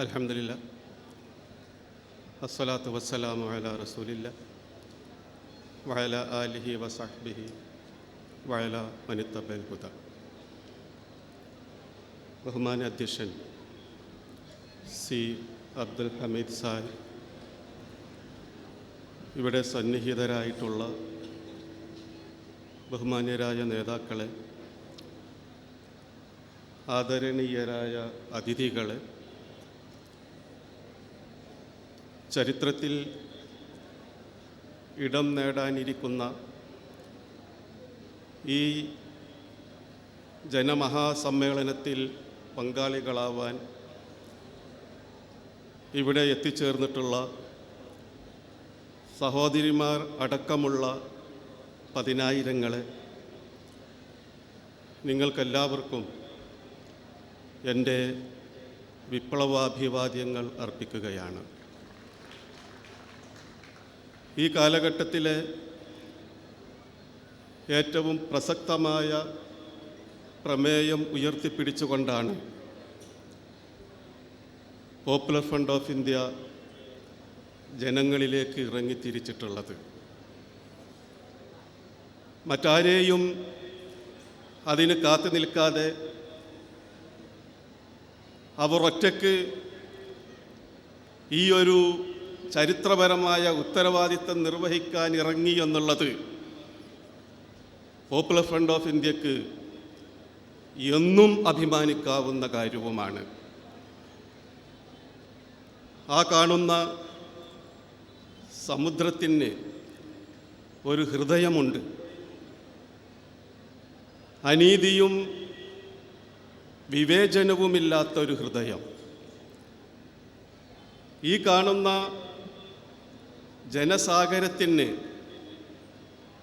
അലഹമില്ല അസ്സലാത്തു വസ്സലാമു അല റസൂലില്ല. വയല ആലിഹി വസാഹ്ബിഹി വയല മനിത്തബൽ ഹുദ. ബഹുമാന അധ്യക്ഷൻ സി അബ്ദുൽ ഹമീദ് സാഹിബ് ഇവിടെ സന്നിഹിതരായിട്ടുള്ള ബഹുമാന്യരായ നേതാക്കളെ ആദരണീയരായ അതിഥികളെ ചരിത്രത്തിൽ ഇടം നേടാനിരിക്കുന്ന ഈ ജനമഹാസമ്മേളനത്തിൽ പങ്കാളികളാവാൻ ഇവിടെ എത്തിച്ചേർന്നിട്ടുള്ള സഹോദരിമാർ അടക്കമുള്ള പതിനായിരങ്ങളെ നിങ്ങൾക്കെല്ലാവർക്കും എന്റെ വിപ്ലവാഭിവാദ്യങ്ങൾ അർപ്പിക്കുകയാണ്. ഈ കാലഘട്ടത്തിലെ ഏറ്റവും പ്രസക്തമായ പ്രമേയം ഉയർത്തിപ്പിടിച്ചുകൊണ്ടാണ് പോപ്പുലർ ഫ്രണ്ട് ഓഫ് ഇന്ത്യ ജനങ്ങളിലേക്ക് ഇറങ്ങിത്തിരിച്ചിട്ടുള്ളത്. മറ്റാരെയും അതിന് കാത്തു നിൽക്കാതെ അവർ ഒറ്റയ്ക്ക് ഈ ഒരു ചരിത്രപരമായ ഉത്തരവാദിത്തം നിർവഹിക്കാൻ ഇറങ്ങി എന്നുള്ളത് പോപ്പുലർ ഫ്രണ്ട് ഓഫ് ഇന്ത്യയ്ക്ക് എന്നും അഭിമാനിക്കാവുന്ന കാര്യവുമാണ്. ആ കാണുന്ന സമുദ്രത്തിന് ഒരു ഹൃദയമുണ്ട്. അനീതിയും വിവേചനവുമില്ലാത്ത ഒരു ഹൃദയം. ഈ കാണുന്ന ജനസാഗരത്തിന്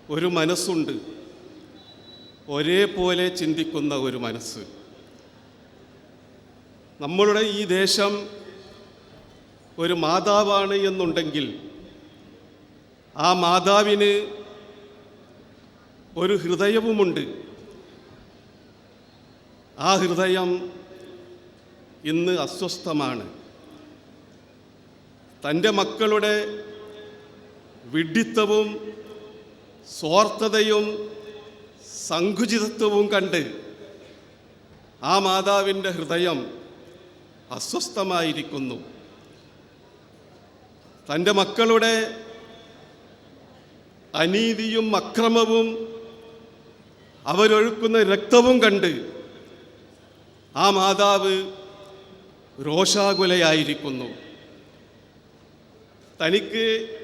ഒരു മനസ്സുണ്ട്. ഒരേപോലെ ചിന്തിക്കുന്ന ഒരു മനസ്സ്. നമ്മളുടെ ഈ ദേശം ഒരു മാതാവാണ് എന്നുണ്ടെങ്കിൽ ആ മാതാവിന് ഒരു ഹൃദയവുമുണ്ട്. ആ ഹൃദയം ഇന്ന് അസ്വസ്ഥമാണ്. തന്റെ മക്കളുടെ വിഡ്ഢിത്തവും സ്വാർത്ഥതയും സങ്കുചിതത്വവും കണ്ട് ആ മാതാവിന്റെ ഹൃദയം അസ്വസ്ഥമായിരിക്കുന്നു. തന്റെ മക്കളുടെ അനീതിയും അക്രമവും അവരൊഴുക്കുന്ന രക്തവും കണ്ട് ആ മാതാവ് രോഷാകുലയായിരിക്കുന്നു. തനിക്ക്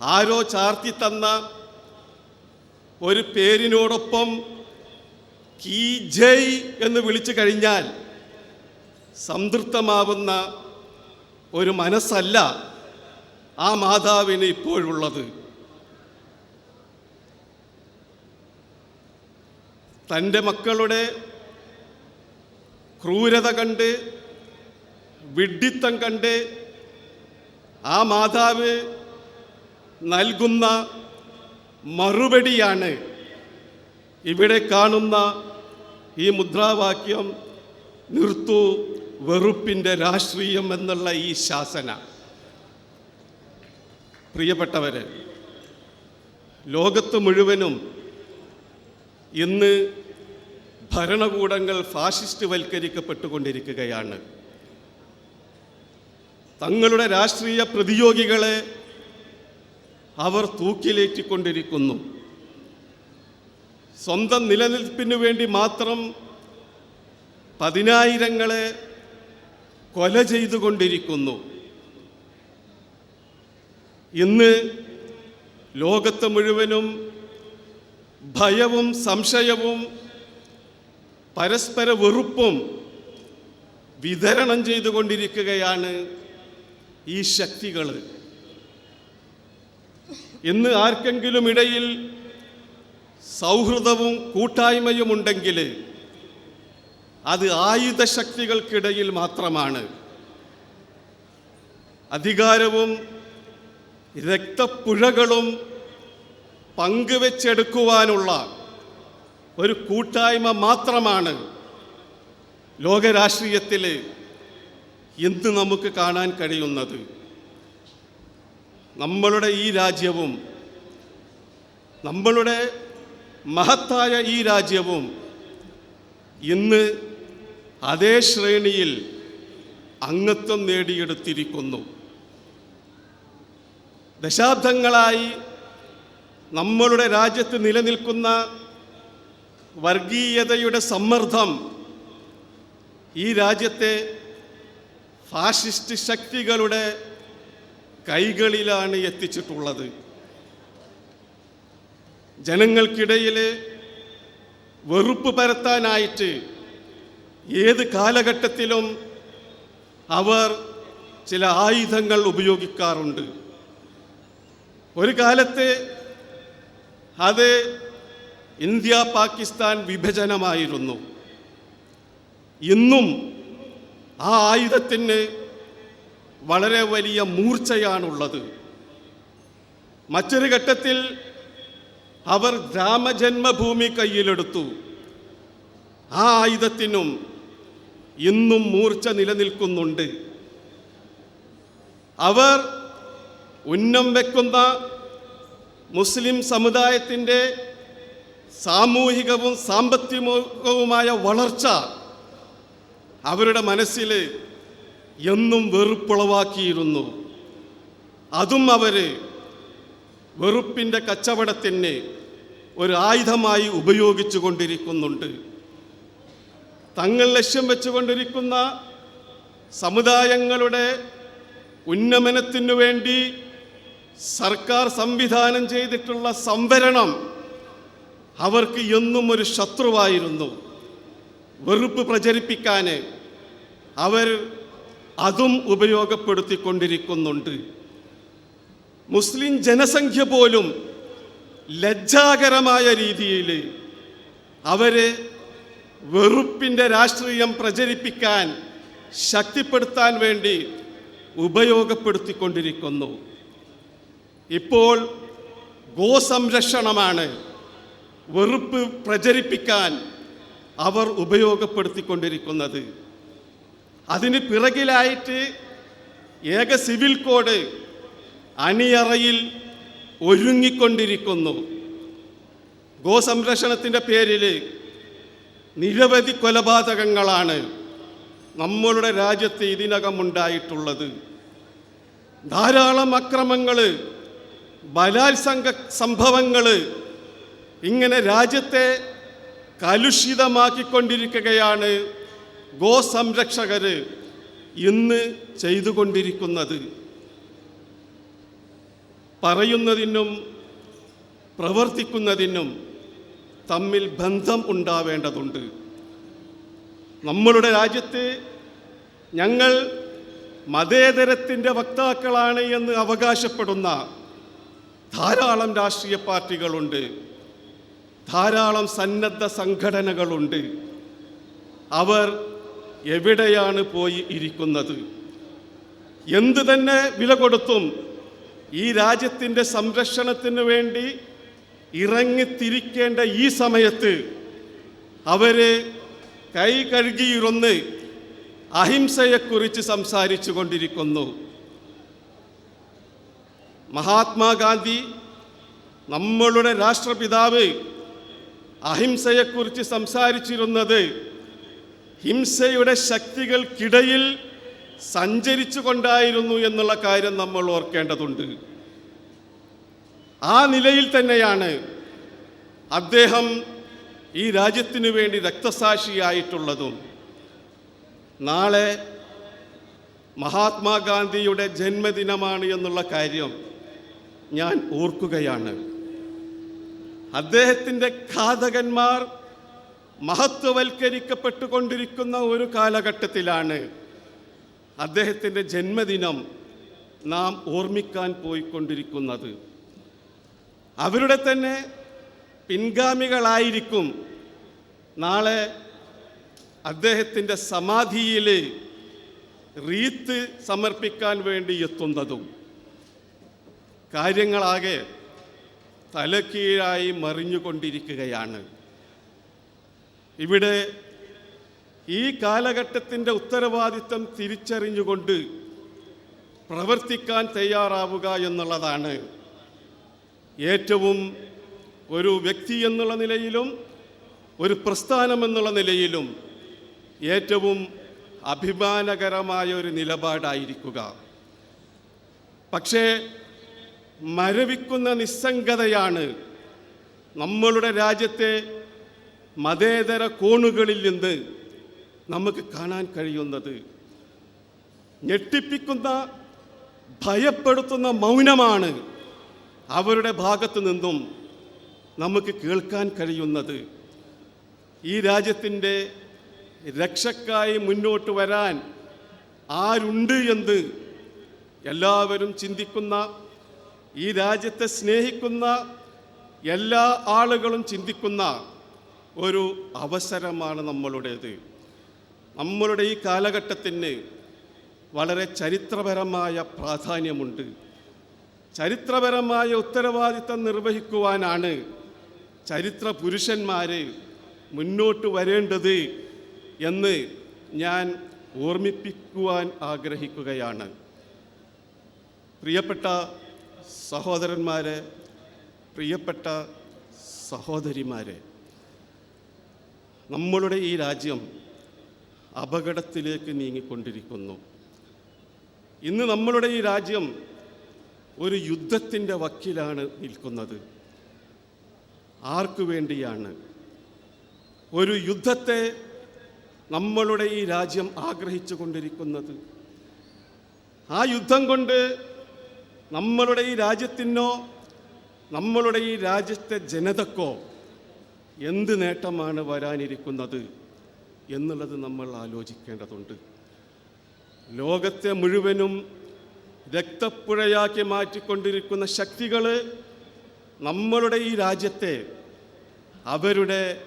ആരോ ചാർത്തി തന്ന ഒരു പേരിനോടൊപ്പം കീ ജയ് എന്ന് വിളിച്ചു കഴിഞ്ഞാൽ സംതൃപ്തമാവുന്ന ഒരു മനസ്സല്ല ആ മാതാവിന് ഇപ്പോഴുള്ളത്. തന്റെ മക്കളുടെ ക്രൂരത കണ്ട് വിഡ്ഢിത്തം കണ്ട് ആ മാതാവ് നൽകുന്ന മറുപടിയാണ് ഇവിടെ കാണുന്ന ഈ മുദ്രാവാക്യം നിർത്തു വെറുപ്പിന്റെ രാഷ്ട്രീയം എന്നുള്ള ഈ ശാസന. പ്രിയപ്പെട്ടവരെ ലോകത്ത് മുഴുവനും ഇന്ന് ഭരണകൂടങ്ങൾ ഫാഷിസ്റ്റ് വൽക്കരിക്കപ്പെട്ടുകൊണ്ടിരിക്കുകയാണ് തങ്ങളുടെ രാഷ്ട്രീയ പ്രതിയോഗികളെ അവർ തൂക്കിലേറ്റിക്കൊണ്ടിരിക്കുന്നു. സ്വന്തം നിലനിൽപ്പിന് വേണ്ടി മാത്രം പതിനായിരങ്ങളെ കൊല ചെയ്തുകൊണ്ടിരിക്കുന്നു. ഇന്ന് ലോകത്ത് മുഴുവനും ഭയവും സംശയവും പരസ്പര വെറുപ്പും വിതരണം ചെയ്തുകൊണ്ടിരിക്കുകയാണ് ഈ ശക്തികൾ ഇന്ന് ആർക്കെങ്കിലും ഇടയിൽ സൗഹൃദവും കൂട്ടായ്മയും ഉണ്ടെങ്കിൽ അത് ആയുധശക്തികൾക്കിടയിൽ മാത്രമാണ്. അധികാരവും രക്തപ്പുഴകളും പങ്കുവെച്ചെടുക്കുവാനുള്ള ഒരു കൂട്ടായ്മ മാത്രമാണ് ലോകരാഷ്ട്രീയത്തിൽ ഇന്ന് നമുക്ക് കാണാൻ കഴിയുന്നത്. നമ്മളുടെ ഈ രാജ്യവും നമ്മളുടെ മഹത്തായ ഈ രാജ്യവും ഇന്ന് അതേ ശ്രേണിയിൽ അംഗത്വം നേടിയെടുത്തിരിക്കുന്നു. ദശാബ്ദങ്ങളായി നമ്മളുടെ രാജ്യത്ത് നിലനിൽക്കുന്ന വർഗീയതയുടെ സമ്മർദ്ദം ഈ രാജ്യത്തെ ഫാഷിസ്റ്റ് ശക്തികളുടെ കൈകളിലാണ് എത്തിച്ചിട്ടുള്ളത്. ജനങ്ങൾക്കിടയിൽ വെറുപ്പ് പരത്താനായിട്ട് ഏത് കാലഘട്ടത്തിലും അവർ ചില ആയുധങ്ങൾ ഉപയോഗിക്കാറുണ്ട്. ഒരു കാലത്ത് അത് ഇന്ത്യ പാകിസ്ഥാൻ വിഭജനമായിരുന്നു. ഇന്നും ആ ആയുധത്തിന് വളരെ വലിയ മൂർച്ചയാണുള്ളത്. മറ്റൊരു ഘട്ടത്തിൽ അവർ രാമജന്മഭൂമി കയ്യിലെടുത്തു. ആ ആയുധത്തിനും ഇന്നും മൂർച്ച നിലനിൽക്കുന്നുണ്ട്. അവർ ഉന്നം വെക്കുന്ന മുസ്ലിം സമുദായത്തിന്റെ സാമൂഹികവും സാമ്പത്തികവുമായ വളർച്ച അവരുടെ മനസ്സിൽ എന്നും വെറുപ്പുളവാക്കിയിരുന്നു. അതും അവർ വെറുപ്പിന്റെ കച്ചവടത്തിന് ഒരു ആയുധമായി ഉപയോഗിച്ചു കൊണ്ടിരിക്കുന്നുണ്ട് തങ്ങൾ ലക്ഷ്യം വെച്ചുകൊണ്ടിരിക്കുന്ന സമുദായങ്ങളുടെ ഉന്നമനത്തിനു വേണ്ടി സർക്കാർ സംവിധാനം ചെയ്തിട്ടുള്ള സംവരണം അവർക്ക് എന്നും ഒരു ശത്രുവായിരുന്നു. വെറുപ്പ് പ്രചരിപ്പിക്കാൻ അവർ അതും ഉപയോഗപ്പെടുത്തിക്കൊണ്ടിരിക്കുന്നുണ്ട്. മുസ്ലിം ജനസംഖ്യ പോലും ലജ്ജാകരമായ രീതിയിൽ അവരെ വെറുപ്പിന്റെ രാഷ്ട്രീയം പ്രചരിപ്പിക്കാൻ ശക്തിപ്പെടുത്താൻ വേണ്ടി ഉപയോഗപ്പെടുത്തിക്കൊണ്ടിരിക്കുന്നു. ഇപ്പോൾ ഗോസംരക്ഷണമാണ് വെറുപ്പ് പ്രചരിപ്പിക്കാൻ അവർ ഉപയോഗപ്പെടുത്തിക്കൊണ്ടിരിക്കുന്നത്. അതിന് പിറകിലായിട്ട് ഏക സിവിൽ കോഡ് അണിയറയിൽ ഒരുങ്ങിക്കൊണ്ടിരിക്കുന്നു. ഗോസംരക്ഷണത്തിന്റെ പേരിൽ നിരവധി കൊലപാതകങ്ങളാണ് നമ്മളുടെ രാജ്യത്ത് ഇതിനകം ഉണ്ടായിട്ടുള്ളത് ധാരാളം അക്രമങ്ങൾ ബലാത്സംഗ സംഭവങ്ങൾ ഇങ്ങനെ രാജ്യത്തെ കലുഷിതമാക്കിക്കൊണ്ടിരിക്കുകയാണ് ഗോസംരക്ഷകർ ഇന്ന് ചെയ്തുകൊണ്ടിരിക്കുന്നത് പറയുന്നതിനും പ്രവർത്തിക്കുന്നതിനും തമ്മിൽ ബന്ധം ഉണ്ടാവേണ്ടതുണ്ട്. നമ്മളുടെ രാജ്യത്ത് ഞങ്ങൾ മതേതരത്തിന്റെ വക്താക്കളാണ് എന്ന് അവകാശപ്പെടുന്ന ധാരാളം രാഷ്ട്രീയ പാർട്ടികളുണ്ട്. ധാരാളം സന്നദ്ധ സംഘടനകളുണ്ട്. അവർ എവിടെയാണ് പോയി ഇരിക്കുന്നത്? എന്തു തന്നെ വില കൊടുത്തും ഈ രാജ്യത്തിന്റെ സംരക്ഷണത്തിന് വേണ്ടി ഇറങ്ങിത്തിരിക്കേണ്ട ഈ സമയത്ത് അവർ കൈ കഴുകിയിരുന്ന് അഹിംസയെക്കുറിച്ച് സംസാരിച്ചു കൊണ്ടിരിക്കുന്നു. മഹാത്മാഗാന്ധി നമ്മളുടെ രാഷ്ട്രപിതാവ് അഹിംസയെക്കുറിച്ച് സംസാരിച്ചിരുന്നത് ഹിംസയുടെ ശക്തികൾക്കിടയിൽ സഞ്ചരിച്ചു കൊണ്ടായിരുന്നു എന്നുള്ള കാര്യം നമ്മൾ ഓർക്കേണ്ടതുണ്ട്. ആ നിലയിൽ തന്നെയാണ് അദ്ദേഹം ഈ രാജ്യത്തിനു വേണ്ടി രക്തസാക്ഷിയായിട്ടുള്ളതും. നാളെ മഹാത്മാഗാന്ധിയുടെ ജന്മദിനമാണ് എന്നുള്ള കാര്യം ഞാൻ ഓർക്കുകയാണ്. അദ്ദേഹത്തിന്റെ ഘാതകന്മാർ മഹത്വവൽക്കരിക്കപ്പെട്ടുകൊണ്ടിരിക്കുന്ന ഒരു കാലഘട്ടത്തിലാണ് അദ്ദേഹത്തിന്റെ ജന്മദിനം നാം ഓർമ്മിക്കാൻ പോയിക്കൊണ്ടിരിക്കുന്നത്. അവരുടെ തന്നെ പിൻഗാമികളായിരിക്കും നാളെ അദ്ദേഹത്തിന്റെ സമാധിയിൽ റീത്ത് സമർപ്പിക്കാൻ വേണ്ടി എത്തുന്നതും. കാര്യങ്ങളാകെ തലക്കീഴായി മറിഞ്ഞുകൊണ്ടിരിക്കുകയാണ്. ഇവിടെ ഈ കാലഘട്ടത്തിന്റെ ഉത്തരവാദിത്തം തിരിച്ചറിഞ്ഞുകൊണ്ട് പ്രവർത്തിക്കാൻ തയ്യാറാവുക എന്നുള്ളതാണ്. ഏറ്റവും ഒരു വ്യക്തി എന്നുള്ള നിലയിലും ഒരു പ്രസ്ഥാനം എന്നുള്ള നിലയിലും ഏറ്റവും അഭിമാനകരമായ ഒരു നിലപാടായിരിക്കുക. പക്ഷേ മരവിക്കുന്ന നിസ്സംഗതയാണ് നമ്മളുടെ രാജ്യത്തെ മതേതര കോണുകളിൽ നിന്ന് നമുക്ക് കാണാൻ കഴിയുന്നത് ഞെട്ടിപ്പിക്കുന്ന ഭയപ്പെടുത്തുന്ന മൗനമാണ് അവരുടെ ഭാഗത്തു നിന്നും നമുക്ക് കേൾക്കാൻ കഴിയുന്നത്. ഈ രാജ്യത്തിന്റെ രക്ഷക്കായി മുന്നോട്ട് വരാൻ ആരുണ്ട് എന്ന് എല്ലാവരും ചിന്തിക്കുന്ന ഈ രാജ്യത്തെ സ്നേഹിക്കുന്ന എല്ലാ ആളുകളും ചിന്തിക്കുന്ന ഒരു അവസരമാണ് നമ്മളുടേത്. നമ്മളുടെ ഈ കാലഘട്ടത്തിന് വളരെ ചരിത്രപരമായ പ്രാധാന്യമുണ്ട്. ചരിത്രപരമായ ഉത്തരവാദിത്തം നിർവഹിക്കുവാനാണ് ചരിത്ര പുരുഷന്മാർ മുന്നോട്ട് വരേണ്ടത് എന്ന് ഞാൻ ഓർമ്മിപ്പിക്കുവാൻ ആഗ്രഹിക്കുകയാണ്. പ്രിയപ്പെട്ട സഹോദരന്മാരെ പ്രിയപ്പെട്ട സഹോദരിമാരെ നമ്മളുടെ ഈ രാജ്യം അപകടത്തിലേക്ക് നീങ്ങിക്കൊണ്ടിരിക്കുന്നു. ഇന്ന് നമ്മളുടെ ഈ രാജ്യം ഒരു യുദ്ധത്തിന്റെ വക്കിലാണ് നിൽക്കുന്നത്. ആർക്കു വേണ്ടിയാണ്? ഒരു യുദ്ധത്തെ നമ്മളുടെ ഈ രാജ്യം ആഗ്രഹിച്ചു കൊണ്ടിരിക്കുന്നത്. ആ യുദ്ധം കൊണ്ട് നമ്മളുടെ ഈ രാജ്യത്തിനോ നമ്മളുടെ ഈ രാജ്യത്തെ ജനതക്കോ എന്ത് നേട്ടമാണ് വരാനിരിക്കുന്നത് എന്നുള്ളത് നമ്മൾ ആലോചിക്കേണ്ടതുണ്ട്. ലോകത്തെ മുഴുവനും രക്തപ്പുഴയാക്കി മാറ്റിക്കൊണ്ടിരിക്കുന്ന ശക്തികൾ നമ്മളുടെ ഈ രാജ്യത്തെ അവരുടെ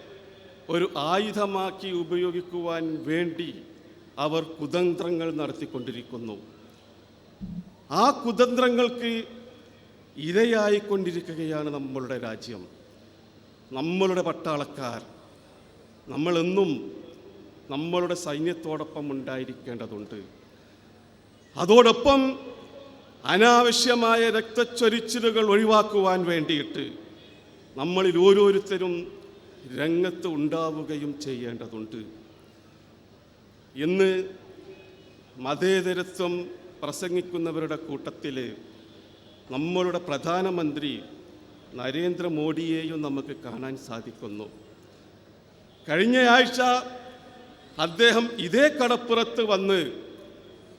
ഒരു ആയുധമാക്കി ഉപയോഗിക്കുവാൻ വേണ്ടി അവർ കുതന്ത്രങ്ങൾ നടത്തിക്കൊണ്ടിരിക്കുന്നു. ആ കുതന്ത്രങ്ങൾക്ക് ഇരയായിക്കൊണ്ടിരിക്കുകയാണ് നമ്മളുടെ രാജ്യം. നമ്മളുടെ പട്ടാളക്കാർ നമ്മളെന്നും നമ്മളുടെ സൈന്യത്തോടൊപ്പം ഉണ്ടായിരിക്കേണ്ടതുണ്ട്. അതോടൊപ്പം അനാവശ്യമായ രക്തച്ചൊരിച്ചിലുകൾ ഒഴിവാക്കുവാൻ വേണ്ടിയിട്ട് നമ്മളിൽ ഓരോരുത്തരും രംഗത്ത് ഉണ്ടാവുകയും ചെയ്യേണ്ടതുണ്ട്. ഇന്ന് മതേതരത്വം പ്രസംഗിക്കുന്നവരുടെ കൂട്ടത്തിൽ നമ്മളുടെ പ്രധാനമന്ത്രി നരേന്ദ്രമോദിയെയും നമുക്ക് കാണാൻ സാധിക്കുന്നു. കഴിഞ്ഞയാഴ്ച അദ്ദേഹം ഇതേ കടപ്പുറത്ത് വന്ന്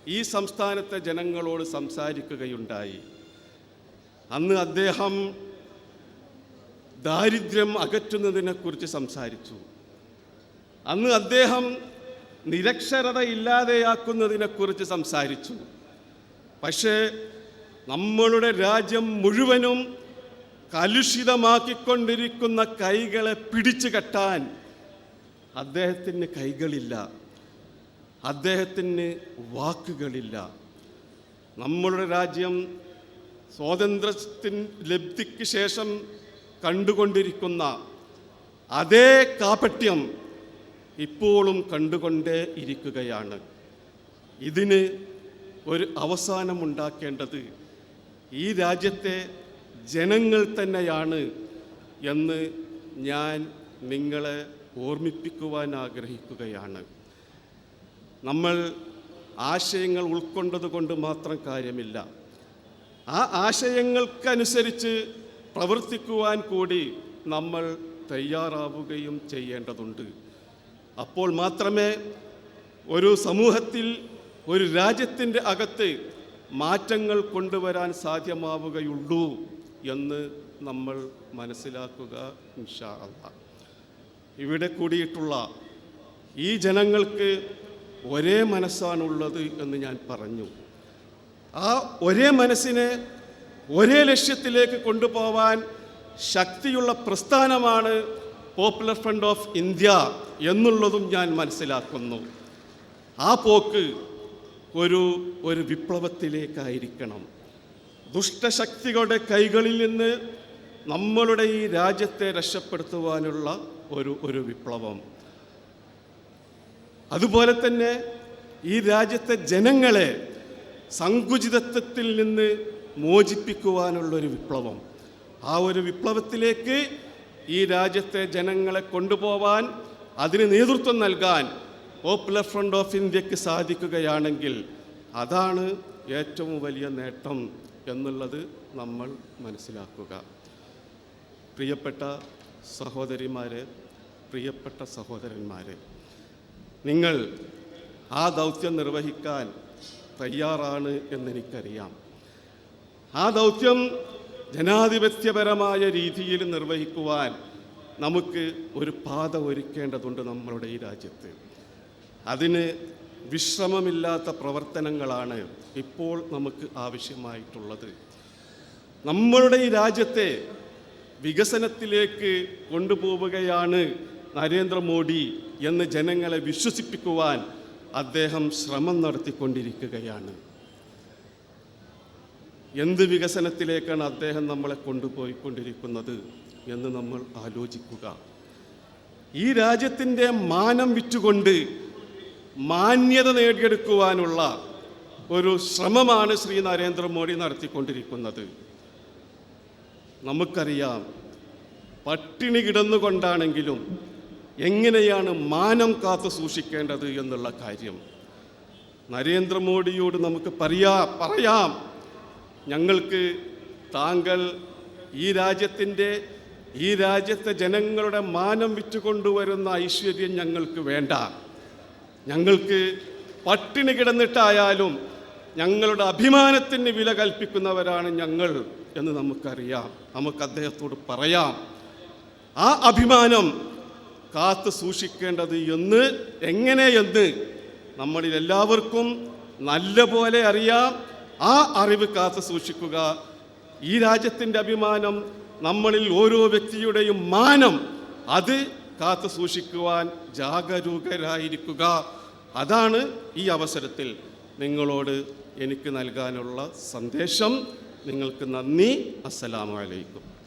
ഈ സംസ്ഥാനത്തെ ജനങ്ങളോട് സംസാരിക്കുകയുണ്ടായി. അന്ന് അദ്ദേഹം ദാരിദ്ര്യം അകറ്റുന്നതിനെക്കുറിച്ച് സംസാരിച്ചു. അന്ന് അദ്ദേഹം നിരക്ഷരത ഇല്ലാതെയാക്കുന്നതിനെക്കുറിച്ച് സംസാരിച്ചു. പക്ഷേ നമ്മളുടെ രാജ്യം മുഴുവനും കലുഷിതമാക്കിക്കൊണ്ടിരിക്കുന്ന കൈകളെ പിടിച്ചു കെട്ടാൻ അദ്ദേഹത്തിന് കൈകളില്ല. അദ്ദേഹത്തിന് വാക്കുകളില്ല. നമ്മളുടെ രാജ്യം സ്വാതന്ത്ര്യത്തിൻ ലബ്ധിക്ക് ശേഷം കണ്ടുകൊണ്ടിരിക്കുന്ന അതേ കാപട്യം ഇപ്പോഴും കണ്ടുകൊണ്ടേ ഇരിക്കുകയാണ്. ഇതിന് ഒരു അവസാനമുണ്ടാക്കേണ്ടത് ഈ രാജ്യത്തെ ജനങ്ങൾ തന്നെയാണ് എന്ന് ഞാൻ നിങ്ങളെ ഓർമ്മിപ്പിക്കുവാൻ ആഗ്രഹിക്കുകയാണ്. നമ്മൾ ആശയങ്ങൾ ഉൾക്കൊണ്ടത് കൊണ്ട് മാത്രം കാര്യമില്ല. ആ ആശയങ്ങൾക്കനുസരിച്ച് പ്രവർത്തിക്കുവാൻ കൂടി നമ്മൾ തയ്യാറാവുകയും ചെയ്യേണ്ടതുണ്ട്. അപ്പോൾ മാത്രമേ ഒരു സമൂഹത്തിൽ ഒരു രാജ്യത്തിന്റെ അകത്ത് മാറ്റങ്ങൾ കൊണ്ടുവരാൻ സാധ്യമാവുകയുള്ളൂ. എന്ന് നമ്മൾ മനസ്സിലാക്കുക ഇൻഷാ അള്ളാ ഇവിടെ കൂടിയിട്ടുള്ള ഈ ജനങ്ങൾക്ക് ഒരേ മനസ്സാണുള്ളത് എന്ന് ഞാൻ പറഞ്ഞു. ആ ഒരേ മനസ്സിനെ ഒരേ ലക്ഷ്യത്തിലേക്ക് കൊണ്ടുപോവാൻ ശക്തിയുള്ള പ്രസ്ഥാനമാണ് പോപ്പുലർ ഫ്രണ്ട് ഓഫ് ഇന്ത്യ എന്നുള്ളതും ഞാൻ മനസ്സിലാക്കുന്നു. ആ പോക്ക് ഒരു ഒരു വിപ്ലവത്തിലേക്കായിരിക്കണം. ദുഷ്ടശക്തികളുടെ കൈകളിൽ നിന്ന് നമ്മളുടെ ഈ രാജ്യത്തെ രക്ഷപ്പെടുത്തുവാനുള്ള ഒരു ഒരു വിപ്ലവം. അതുപോലെ തന്നെ ഈ രാജ്യത്തെ ജനങ്ങളെ സങ്കുചിതത്വത്തിൽ നിന്ന് മോചിപ്പിക്കുവാനുള്ളൊരു വിപ്ലവം. ആ ഒരു വിപ്ലവത്തിലേക്ക് ഈ രാജ്യത്തെ ജനങ്ങളെ കൊണ്ടുപോവാൻ അതിന് നേതൃത്വം നൽകാൻ പോപ്പുലർ ഫ്രണ്ട് ഓഫ് ഇന്ത്യയ്ക്ക് സാധിക്കുകയാണെങ്കിൽ അതാണ് ഏറ്റവും വലിയ നേട്ടം. എന്നുള്ളത് നമ്മൾ മനസ്സിലാക്കുക. പ്രിയപ്പെട്ട സഹോദരിമാരെ പ്രിയപ്പെട്ട സഹോദരന്മാരെ നിങ്ങൾ ആ ദൗത്യം നിർവഹിക്കാൻ തയ്യാറാണ് എന്നെനിക്കറിയാം. ആ ദൗത്യം ജനാധിപത്യപരമായ രീതിയിൽ നിർവഹിക്കുവാൻ നമുക്ക് ഒരു പാത ഒരുക്കേണ്ടതുണ്ട് നമ്മളുടെ ഈ രാജ്യത്ത്. അതിന് വിശ്രമമില്ലാത്ത പ്രവർത്തനങ്ങളാണ് ഇപ്പോൾ നമുക്ക് ആവശ്യമായിട്ടുള്ളത്. നമ്മളുടെ ഈ രാജ്യത്തെ വികസനത്തിലേക്ക് കൊണ്ടുപോവുകയാണ് നരേന്ദ്രമോദി എന്ന് ജനങ്ങളെ വിശ്വസിപ്പിക്കുവാൻ അദ്ദേഹം ശ്രമം നടത്തിക്കൊണ്ടിരിക്കുകയാണ്. എന്ത് വികസനത്തിലേക്കാണ് അദ്ദേഹം നമ്മളെ കൊണ്ടുപോയിക്കൊണ്ടിരിക്കുന്നത് എന്ന് നമ്മൾ ആലോചിക്കുക. ഈ രാജ്യത്തിന്റെ മാനം വിറ്റുകൊണ്ട് മാന്യത നേടിയെടുക്കുവാനുള്ള ഒരു ശ്രമമാണ് ശ്രീ നരേന്ദ്രമോദി നടത്തിക്കൊണ്ടിരിക്കുന്നത്. നമുക്കറിയാം പട്ടിണി കിടന്നുകൊണ്ടാണെങ്കിലും എങ്ങനെയാണ് മാനം കാത്തു സൂക്ഷിക്കേണ്ടത് എന്നുള്ള കാര്യം. നരേന്ദ്രമോദിയോട് നമുക്ക് പറയാ പറയാം. ഞങ്ങൾക്ക് താങ്കൾ ഈ രാജ്യത്തിന്റെ ഈ രാജ്യത്തെ ജനങ്ങളുടെ മാനം വിറ്റുകൊണ്ടുവരുന്ന ഐശ്വര്യം ഞങ്ങൾക്ക് വേണ്ട. ഞങ്ങൾക്ക് പട്ടിണി കിടന്നിട്ടായാലും ഞങ്ങളുടെ അഭിമാനത്തിന് വില കൽപ്പിക്കുന്നവരാണ് ഞങ്ങൾ എന്ന് നമുക്കറിയാം. നമുക്ക് അദ്ദേഹത്തോട് പറയാം. ആ അഭിമാനം കാത്തു സൂക്ഷിക്കേണ്ടത് എന്ന് എങ്ങനെയെന്ന് നമ്മളിൽ എല്ലാവർക്കും നല്ലപോലെ അറിയാം. ആ അറിവ് കാത്തു സൂക്ഷിക്കുക. ഈ രാജ്യത്തിന്റെ അഭിമാനം നമ്മളിൽ ഓരോ വ്യക്തിയുടെയും മാനം അത് കാത്തു സൂക്ഷിക്കുവാൻ ജാഗരൂകരായിരിക്കുക. അതാണ് ഈ അവസരത്തിൽ നിങ്ങളോട് എനിക്ക് നൽകാനുള്ള സന്ദേശം. നിങ്ങൾക്ക് നന്ദി. അസ്സലാമു അലൈക്കും.